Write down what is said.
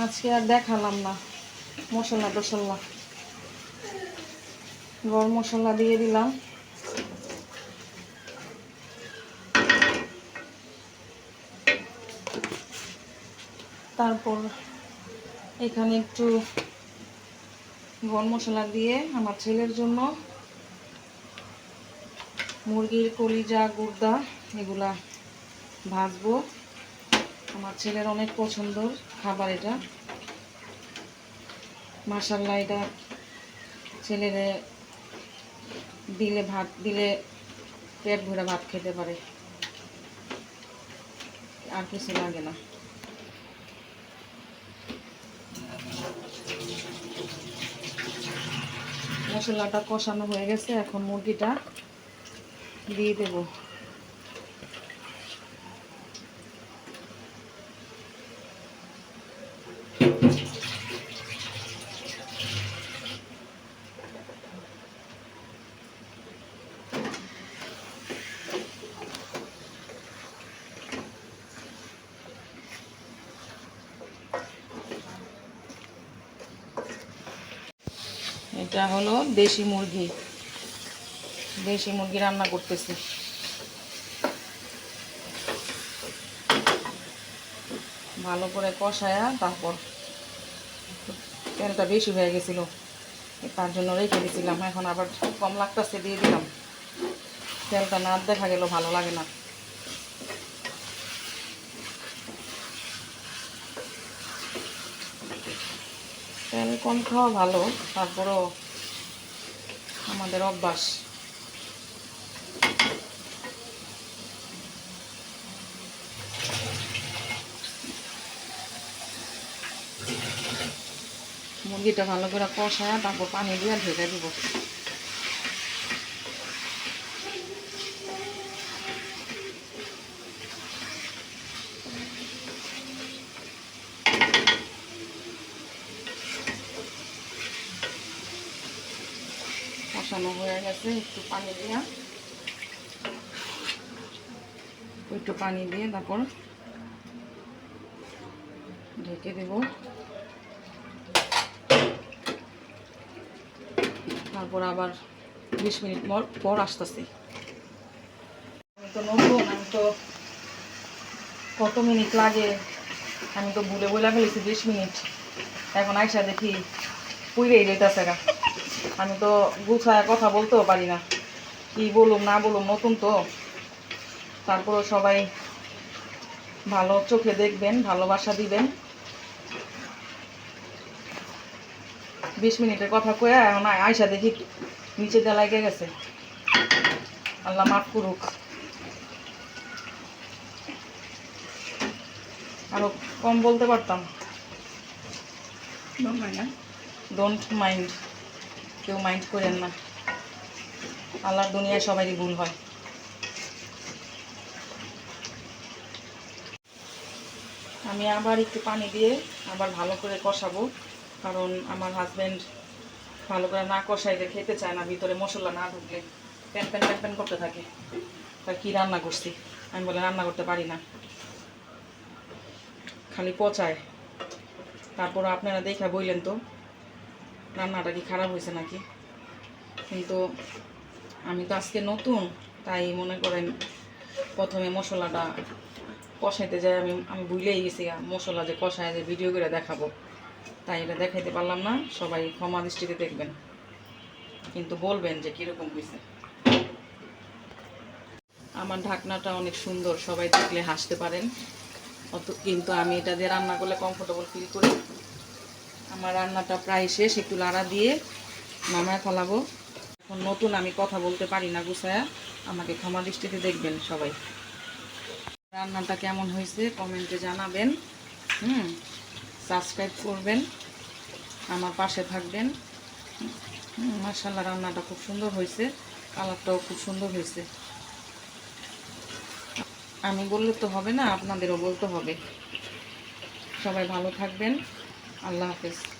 আজকে আর দেখালাম না। মশলা টসলা গরম মশলা দিয়ে দিলাম। তারপর এখানে একটু গরম মশলা দিয়ে আমার ছেলের জন্য মুরগির কলিজা গুর্দা এগুলা ভাজবো। আমার ছেলের অনেক পছন্দর খাবার এটা। মাসাল্লাহ এটা ছেলেরে দিলে ভাত, দিলে পেট ভরে ভাত খেতে পারে। আর কিছু লাগে না। মশলাটা কষানো হয়ে গেছে, এখন মুরগিটা দিয়ে দেব। এটা হলো দেশি মুরগি। দেশি মুরগি রান্না করতেছি। ভালো করে কষায়া তারপর তেলটা বেশি হয়ে গেছিল তার জন্য রেখে দিয়েছিলাম এখন আবার খুব কম লাগতেছে, দিয়ে দিলাম। তেলটা না দেখা গেল ভালো লাগে না। তেল কম খাওয়া ভালো, তারপরও আমাদের অভ্যাস। মুরগিটা ভালো করে কষায় তারপর পানি দিয়ে ঢেকে দিব। কষানো হয়ে গেছে একটু পানি দিয়া একটু পানি দিয়ে তারপর ঢেকে দেব। তারপর আবার বিশ মিনিট পর পর আসতেছি। আমি তো নতুন, আমি তো কত মিনিট লাগে? আমি তো ভুলে বলে ফেলেছি বিশ মিনিট। এখন আইসা দেখি পুইরেই গা। আমি তো গুছায় কথা বলতেও পারি না। কি বলুম না বলুম নতুন তো। তারপরে সবাই ভালো চোখে দেখবেন ভালোবাসা দিবেন। বিশ মিনিটের কথা কয়ে এখন আয়সা দেখি নিচে দিয়ে লাগে গেছে। আল্লাহ মাফ করুক। আরও কম বলতে পারতাম। ডোন্ট মাইন্ড কেউ মাইন্ড করেন না। আল্লাহর দুনিয়ায় সবারই ভুল হয়। আমি আবার একটু পানি দিয়ে আবার ভালো করে কষাবো, কারণ আমার হাজব্যান্ড ভালো করে না কষাইলে খেতে চায় না, ভিতরে মশলা না ঢুকলে। প্যান প্যান প্যান প্যান করতে থাকে। তা কী রান্না করছি? আমি বলে রান্না করতে পারি না। খালি পচায়। তারপর আপনারা দেখা বললেন তো। রান্নাটা কি খারাপ হয়েছে নাকি? কিন্তু আমি তো আজকে নতুন, তাই মনে করেন প্রথমে মশলাটা কষাইতে যাই, আমি আমি ভুলেই গেছি মশলা যে কষায় যে ভিডিও করে দেখাবো। তাই এটা দেখাইতে পারলাম না, সবাই ক্ষমা দৃষ্টিতে দেখবেন। কিন্তু বলবেন যে কীরকম হয়েছে। আমার ঢাকনাটা অনেক সুন্দর, সবাই দেখলে হাসতে পারেন। অত কিন্তু আমি এটা দিয়ে রান্না করলে কমফোর্টেবল ফিল করি। আমার রান্নাটা প্রায় শেষ, একটু লাড়া দিয়ে নামায় ফেলাবো। এখন নতুন আমি কথা বলতে পারি না, গুছায়া। আমাকে ক্ষমা দৃষ্টিতে দেখবেন সবাই। রান্নাটা কেমন হয়েছে কমেন্টে জানাবেন। হুম, সাবস্ক্রাইব করবেন, আমার পাশে থাকবেন। মার্শাল্লাহ রান্নাটা খুব সুন্দর হয়েছে, কালারটাও খুব সুন্দর হয়েছে। আমি বললে তো হবে না, আপনাদেরও বলতে হবে। সবাই ভালো থাকবেন। আল্লাহ হাফেজ।